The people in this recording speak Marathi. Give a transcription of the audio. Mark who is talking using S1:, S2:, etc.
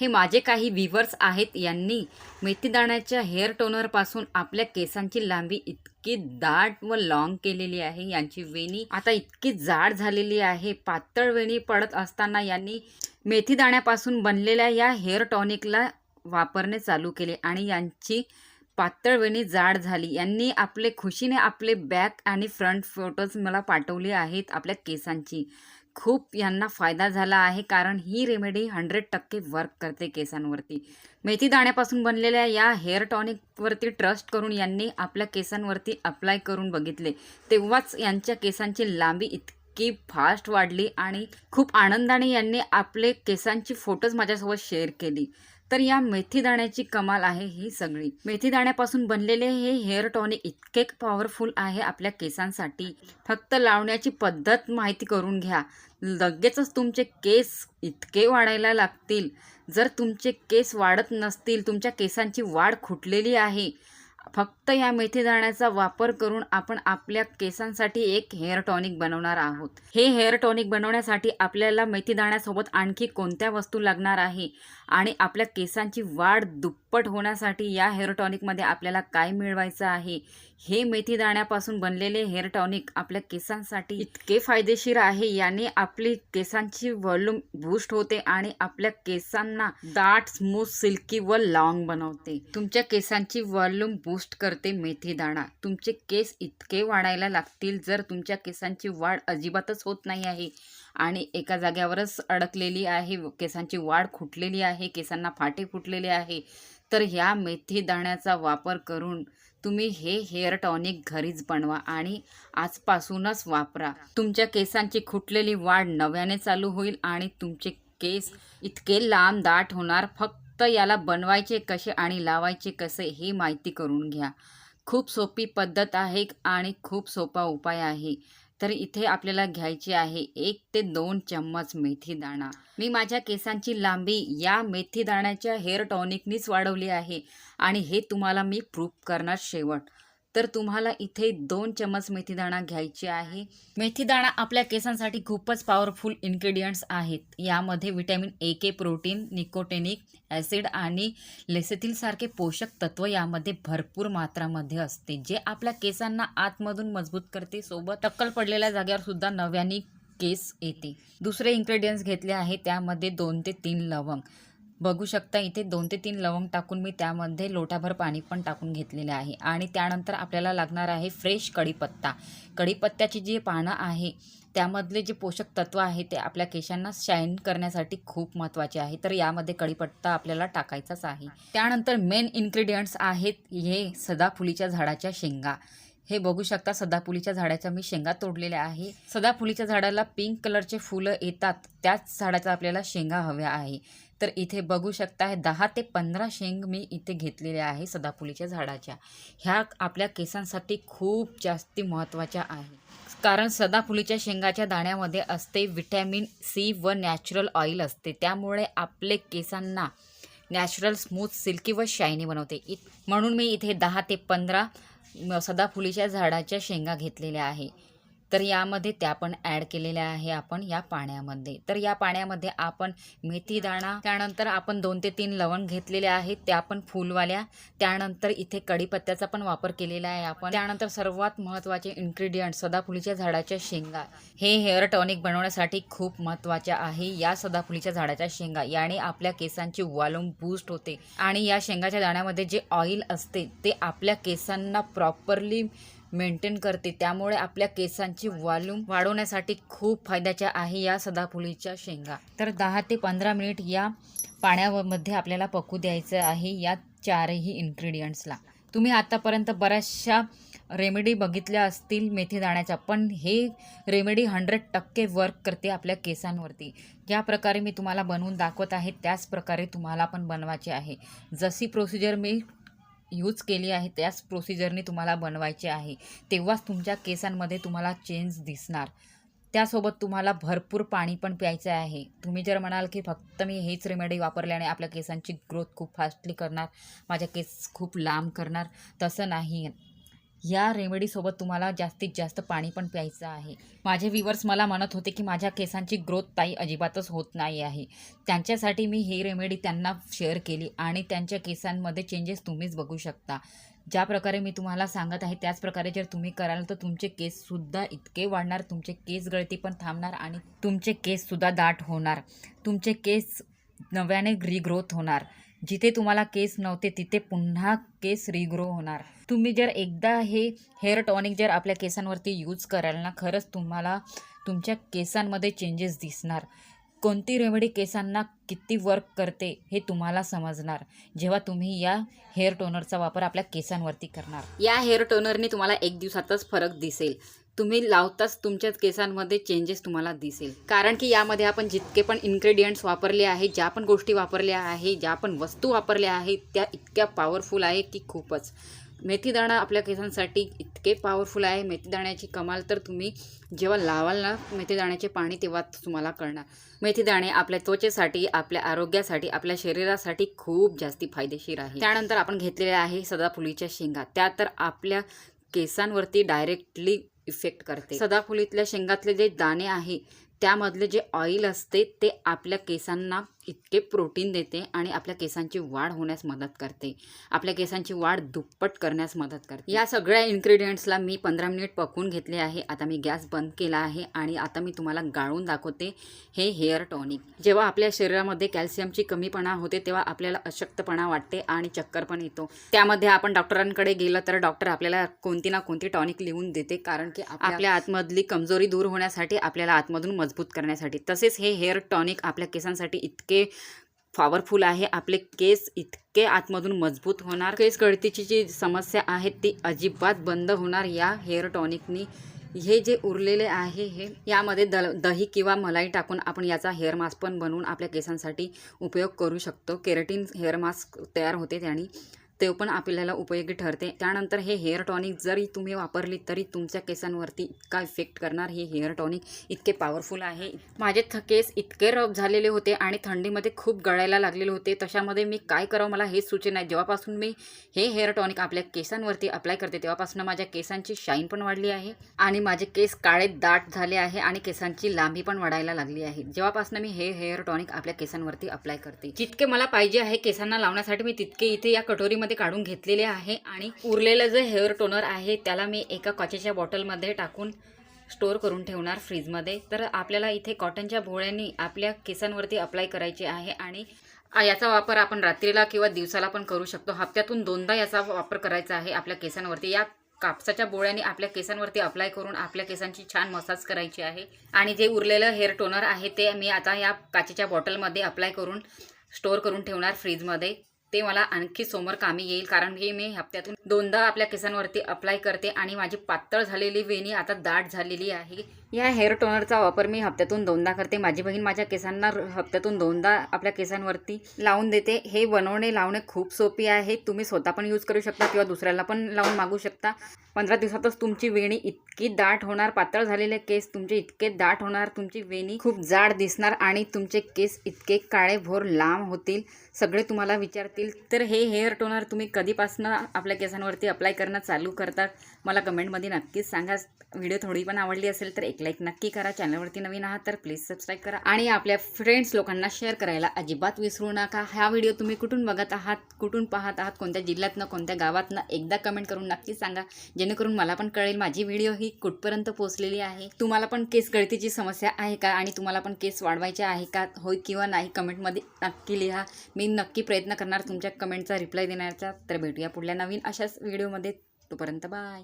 S1: हे माझे काही व्हिवर्स आहेत यांनी मेथीदाण्याच्या हेअर टोनरपासून आपल्या केसांची लांबी इतकी दाट व लॉंग केलेली आहे. यांची वेणी आता इतकी जाड झालेली आहे. पातळ वेणी पडत असताना यांनी मेथीदाण्यापासून बनलेल्या या हेअर टॉनिकला वापरणे चालू केले आणि यांची पातळ वेणी जाड झाली. यांनी आपले खुशीने आपले बॅक आणि फ्रंट फोटोज मला पाठवले आहेत आपल्या केसांची. खूप यांना फायदा झाला आहे कारण ही रेमेडी हंड्रेड टक्के वर्क करते केसांवरती. मेथी दाण्यापासून बनलेल्या या हेअर टॉनिकवरती ट्रस्ट करून यांनी आपल्या केसांवरती अप्लाय करून बघितले. तेव्हाच यांच्या केसांची लांबी इतकी फास्ट वाढली आणि खूप आनंदाने यांनी आपले केसांची फोटोज माझ्यासोबत शेअर केली. तर या मेथी दाण्याची कमाल आहे ही सगळी. मेथी दाण्यापासून बनलेले हे हेअर टॉनिक इतके पॉवरफुल आहे आपल्या केसांसाठी. फक्त लावण्याची पद्धत माहिती करून घ्या. लगेचच तुमचे केस इतके वाढायला लागतील. जर तुमचे केस वाढत नसतील तुमच्या केसांची वाढ खुटलेली आहे फक्त या मेथी दाण्याचा वापर करून आपण आपल्या केसांसाठी एक हेअर टॉनिक बनवणार आहोत. हे हेअर टॉनिक बनवण्यासाठी आपल्याला मेथी दाण्यासोबत आणखी कोणत्या वस्तू लागणार आहे आणि आपल्या केसांची वाढ दुप्पट होण्यासाठी या हेअर टॉनिकमध्ये आपल्याला काय मिळवायचं आहे? हे मेथी दाण्यापासून बनलेले हेअर टॉनिक आपल्या केसांसाठी इतके फायदेशीर आहे याने आपली केसांची व्हॉल्यूम बूस्ट होते आणि आपल्या केसांना दाट स्मूथ सिल्की व लॉंग बनवते. तुमच्या केसांची व्हॉल्यूम बूस्ट करते. करते मेथीदाणा तुमचे केस इतके वाढायला लागतील जर तुमच्या केसांची वाढ अजिबातच होत नाही आहे. आणि एका जाग्यावरच अडकलेली आहे केसांची वाढ खुटलेली आहे केसांना फाटे फुटलेले आहे. तर ह्या मेथीदाण्याचा वापर करून तुम्ही हे हेअर टॉनिक घरीच बनवा आणि आजपासूनच वापरा. तुमच्या केसांची खुटलेली वाढ नव्याने चालू होईल आणि तुमचे केस इतके लांब दाट होणार फक्त याला बनवायचे कसे आणि लावायचे कसे हे माहिती करून घ्या. खूप सोपी पद्धत आहे आणि खूप सोपा उपाय आहे. तर इथे आपल्याला घ्यायची आहे एक ते दोन चम्मच मेथी दाणा. मी माझ्या केसांची लांबी या मेथी दाण्याच्या हेअर टॉनिकनीच वाढवली आहे आणि हे तुम्हाला मी प्रूफ करणार शेवट. तर तुम्हाला इथे दोन चम्मच मेथीदाणा घ्यायची आहे. मेथीदाणा आपल्या केसांसाठी खूपच पॉवरफुल इन्ग्रेडियंट्स आहेत. यामध्ये vitamin A K protein nicotinic acid आणि लेसेथिलसारखे पोषक तत्व यामध्ये भरपूर मात्रामध्ये असते. जे आपल्या केसांना आतमधून मजबूत करते सोबत टक्कल पडलेल्या जागेवर सुद्धा नव्याने केस येते. दुसरे इन्ग्रेडियंट्स घेतले आहे त्यामध्ये दोन ते तीन लवंग. बघू शकता इथे दोन ते तीन लवंग टाकून मी त्यामध्ये लोटाभर पाणी पण टाकून घेतलेले आहे. आणि त्यानंतर आपल्याला लागणार आहे फ्रेश कढीपत्ता. कढीपत्त्याची जी पानं आहे त्यामधले जे पोषक तत्व आहे ते आपल्या केशांना शाईन करण्यासाठी खूप महत्त्वाचे आहे. तर यामध्ये कढीपत्ता आपल्याला टाकायचाच आहे. त्यानंतर मेन इन्ग्रेडियंट्स आहेत हे सदाफुलीच्या झाडाच्या शेंगा. हे बघू शकता सदाफुलीच्या झाडाच्या मी शेंगा तोडलेल्या आहे. सदाफुलीच्या झाडाला पिंक कलरचे फुलं येतात. त्याच झाडाच्या आपल्याला शेंगा हव्या आहे. तर इथे बघू शकता हे दहा ते पंधरा शेंग मी इथे घेतलेल्या आहे सदाफुलीच्या झाडाच्या. ह्या आपल्या केसांसाठी खूप जास्ती महत्त्वाच्या आहे. कारण सदाफुलीच्या शेंगाच्या दाण्यामध्ये असते विटॅमिन सी व नॅचरल ऑइल असते. त्यामुळे आपले केसांना नॅचरल स्मूथ सिल्की व शायनी बनवते. इत म्हणून मी इथे दहा ते पंधरा सदाफुलीच्या झाडाच्या शेंगा घेतलेल्या आहे. तर यामध्ये त्या पण ॲड केलेल्या आहे आपण या पाण्यामध्ये. तर या पाण्यामध्ये आपण मेथी दाणा त्यानंतर आपण दोन ते तीन लवण घेतलेले आहेत त्या पण फुलवाल्या. त्यानंतर इथे कढीपत्त्याचा पण वापर केलेला आहे आपण. त्यानंतर सर्वात महत्त्वाचे इन्ग्रेडियंट सदाफुलीच्या झाडाच्या शेंगा. हे हेअर टॉनिक बनवण्यासाठी खूप महत्त्वाचे आहे. या सदाफुलीच्या झाडाच्या शेंगा याने आपल्या केसांची वॉल्यूम बूस्ट होते. आणि या शेंगाच्या दाण्यामध्ये जे ऑइल असते ते आपल्या केसांना प्रॉपरली मेंटेन करते. त्यामुळे आपल्या केसांची वॉल्यूम वाढवण्यासाठी खूप फायद्याच्या आहे या सदाफुलीच्या शेंगा. तर दहा ते पंधरा मिनिट या पाण्यामध्ये आपल्याला पकू द्यायचं आहे या चारही इन्ग्रेडियंट्सला तुम्ही आतापर्यंत बऱ्याचशा रेमेडी बघितल्या असतील मेथी दाण्याच्या पण हे रेमेडी हंड्रेड टक्के वर्क करते आपल्या केसांवरती. ज्या प्रकारे मी तुम्हाला बनवून दाखवत आहे त्याच प्रकारे तुम्हाला पण बनवायचे आहे. जशी प्रोसिजर मी यूज केली आहे त्याच प्रोसिजरने तुम्हाला बनवायचे आहे. तेव्हाच तुमच्या केसांमध्ये तुम्हाला चेंज दिसणार. त्यासोबत तुम्हाला भरपूर पाणी पण प्यायचं आहे. तुम्ही जर म्हणाल की फक्त मी हेच रेमेडी वापरल्याने आपल्या केसांची ग्रोथ खूप फास्टली करणार माझ्या केस खूप लांब करणार तसं नाही. या रेमेडीसोबत तुम्हाला जास्तीत जास्त पाणी पण प्यायचं आहे. माझे व्हिवर्स मला म्हणत होते की माझ्या केसांची ग्रोथ ताई अजिबातच होत नाही आहे. त्यांच्यासाठी मी ही रेमेडी त्यांना शेअर केली आणि त्यांच्या केसांमध्ये चेंजेस तुम्हीच बघू शकता. ज्या प्रकारे मी तुम्हाला सांगत आहे त्याच प्रकारे जर तुम्ही कराल तर तुमचे केससुद्धा इतके वाढणार तुमचे केस गळती पण थांबणार आणि तुमचे केससुद्धा दाट होणार. तुमचे केस नव्याने रिग्रोथ होणार. जिथे तुम्हाला केस नव्हते तिथे पुन्हा केस रिग्रो होणार. तुम्ही जर एकदा हे हेअर टॉनिक जर आपल्या केसांवरती यूज कराल ना खरंच तुम्हाला तुमच्या केसांमध्ये चेंजेस दिसणार. कोणती रेमेडी केसांना किती वर्क करते हे तुम्हाला समजणार जेव्हा तुम्ही या हेअर टोनरचा वापर आपल्या केसांवरती करणार. या हेअर टोनरने तुम्हाला एक दिवसातच फरक दिसेल. तुम्ही लावताच तुमच्या केसांमध्ये चेंजेस तुम्हाला दिसेल. कारण की यामध्ये आपण जितके पण इन्ग्रेडियंट्स वापरले आहे ज्या पण गोष्टी वापरल्या आहे ज्या पण वस्तू वापरल्या आहेत त्या इतक्या पॉवरफुल आहे की खूपच. मेथीदाणा आपल्या केसांसाठी इतके पॉवरफुल आहे. मेथीदाण्याची कमाल तर तुम्ही जेव्हा लावाल ना मेथीदाण्याचे पाणी तेव्हा तुम्हाला कळणार. मेथीदाणे आपल्या त्वचेसाठी आपल्या आरोग्यासाठी आपल्या शरीरासाठी खूप जास्ती फायदेशीर आहे. त्यानंतर आपण घेतलेल्या आहे सदाफुलीच्या शेंगा. त्या तर आपल्या केसांवरती डायरेक्टली इफेक्ट करते. सदाफुलीतल्या शेंगातले जे दाणे आहे त्यामधले जे ऑइल असते ते आपल्या केसांना इतके प्रोटीन देते आणि आपल्या केसांची वाढ होण्यास मदत करते. आपल्या केसांची वाढ दुप्पट करण्यास मदत करते. या सगळ्या इन्ग्रेडियंट्सला मी पंधरा मिनिट पकवून घेतले आहे. आता मी गॅस बंद केला आहे आणि आता मी तुम्हाला गाळून दाखवते हे हेअर टॉनिक जेव्हा आपल्या शरीरामध्ये कॅल्शियमची कमीपणा होते तेव्हा आपल्याला अशक्तपणा वाटते आणि चक्कर पण येतो. त्यामध्ये आपण डॉक्टरांकडे गेलं तर डॉक्टर आपल्याला कोणती ना कोणती टॉनिक लिहून देते कारण की आपल्या आतमधली कमजोरी दूर होण्यासाठी आपल्याला आतमधून मजबूत करण्यासाठी. तसेच हे हेअर टॉनिक आपल्या केसांसाठी इतके पॉवरफुल आहे. आपले केस इतके आतमधून मजबूत होणार. केस गळतीची जी समस्या आहे ती अजिबात बंद होणार. या हेअर टॉनिकनी हे जे उरलेले आहे हे यामध्ये द दही किंवा मलाई टाकून आपण याचा हेअर मास्क पण बनवून आपल्या केसांसाठी उपयोग करू शकतो. केरटीन हेअर मास्क तयार होते त्याने. ते पण आपल्याला उपयोगी ठरते. त्यानंतर हे हेअर टॉनिक जरी तुम्ही वापरली तरी तुमच्या केसांवरती इतका इफेक्ट करणार? हे हेअर टॉनिक इतके पॉवरफुल आहे. माझे थ केस इतके रफ झालेले होते आणि थंडीमध्ये खूप गळायला लागलेले होते. तशामध्ये मी काय करावं मला हेच सूचना आहे जेव्हापासून मी हे हेअर टॉनिक आपल्या केसांवरती अप्लाय करते तेव्हापासून माझ्या केसांची शाईन पण वाढली आहे आणि माझे केस काळे दाट झाले आहे आणि केसांची लांबी पण वाढायला लागली आहे. जेव्हापासून मी हे हेअर टॉनिक आपल्या केसांवरती अप्लाय करते जितके मला पाहिजे आहे केसांना लावण्यासाठी मी तितके इथे या कटोरीमध्ये मध्ये काढून घेतलेले आहे आणि उरलेलं जे हेअर टोनर आहे त्याला मी एका काचेच्या बॉटलमध्ये टाकून स्टोअर करून ठेवणार फ्रीजमध्ये. तर आपल्याला इथे कॉटनच्या भोळ्यांनी आपल्या केसांवरती अप्लाय करायचे आहे आणि याचा वापर आपण रात्रीला किंवा दिवसाला पण करू शकतो. हप्त्यातून दोनदा याचा वापर करायचा आहे आपल्या केसांवरती. या कापसाच्या बोळ्याने आपल्या केसांवरती अप्लाय करून आपल्या केसांची छान मसाज करायची आहे. आणि जे उरलेलं हेअर टोनर आहे ते मी आता या काचेच्या बॉटलमध्ये अप्लाय करून स्टोअर करून ठेवणार फ्रीजमध्ये. ते मला आणखी समोर कामी येईल कारण की मी हप्त्यातून दोनदा आपल्या केसांवरती अप्लाय करते आणि माझी पातळ झालेली वेणी आता दाट झालेली आहे. या हेअर टोनरचा वापर मी हप्त्यातून दोनदा करते. माझी बहीण माझ्या केसांना हप्त्यातून दोनदा आपल्या केसांवरती लावून देते. हे बनवणे लावणे खूप सोपी आहे. तुम्ही स्वतः पण यूज करू शकता किंवा दुसऱ्याला पण लावून मागू शकता. पंधरा दिवसातच तुमची वेणी इतकी दाट होणार. पातळ झालेले केस तुमचे इतके दाट होणार. तुमची वेणी खूप जाड दिसणार आणि तुमचे केस इतके काळे भोर लांब होतील. सगळे तुम्हाला विचारतील तर हे हेअर टोनर तुम्ही कधीपासून आपल्या केसांवरती अप्लाय करणं चालू करतात मला कमेंटमध्ये नक्कीच सांगा. व्हिडिओ थोडी पण आवडली असेल तर एक एक लाईक नक्की करा. चॅनलवरती नवीन आहात तर प्लीज सबस्क्राईब करा. आणि आपल्या फ्रेंड्स लोकांना शेअर करायला अजिबात विसरू नका. हा व्हिडिओ तुम्ही कुठून बघत आहात कुठून पाहत आहात कोणत्या जिल्ह्यातनं कोणत्या गावातनं एकदा कमेंट करून नक्की सांगा. जेणेकरून मला पण कळेल माझी व्हिडिओ ही कुठपर्यंत पोहोचलेली आहे. तुम्हाला पण केस गळतीची समस्या आहे का आणि तुम्हाला पण केस वाढवायचे आहे का? होय किंवा नाही कमेंटमध्ये नक्की लिहा. मी नक्की प्रयत्न करणार तुमच्या कमेंटचा रिप्लाय देण्याचा. तर भेटूया पुढल्या नवीन अशाच व्हिडिओमध्ये तोपर्यंत बाय